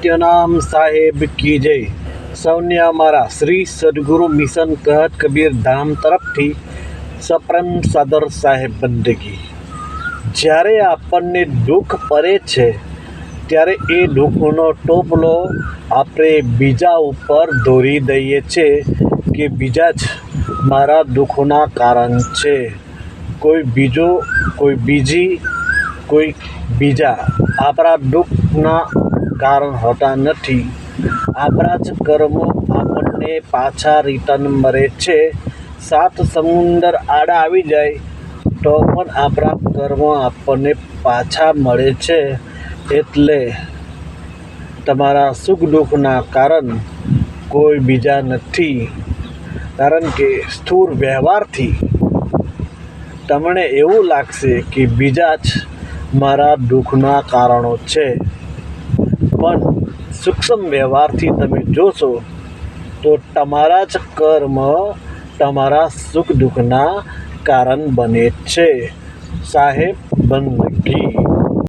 સત્યનામ સાહેબ કી જય. સૌને અમારા શ્રી સદગુરુ મિશન કહત કબીર ધામ તરફથી સપ્રમ સાદર સાહેબ બંદગી. જ્યારે આપણને દુઃખ પડે છે, ત્યારે એ દુઃખનો ટોપલો આપણે બીજા ઉપર દોરી દઈએ છીએ કે બીજા જ મારા દુઃખના કારણ છે. કોઈ બીજો, કોઈ બીજી, કોઈ બીજા. આપણા દુઃખના કારણ હોતા નથી. આપણા જ કર્મો આપણને પાછા રિટર્ન મળે છે. સાત સમુંદર આડા આવી જાય, તો પણ આપણા કર્મો આપણને પાછા મળે છે. એટલે તમારા સુખ દુઃખના કારણ કોઈ બીજા નથી. કારણ કે સ્થૂળ વ્યવહારથી તમને એવું લાગશે કે બીજા જ મારા દુઃખના કારણો છે. પણ સૂક્ષ્મ વ્યવહારથી તમે જોશો તો તમારા જ કર્મ તમારા સુખ દુઃખના કારણ બને છે. સાહેબ બંદગી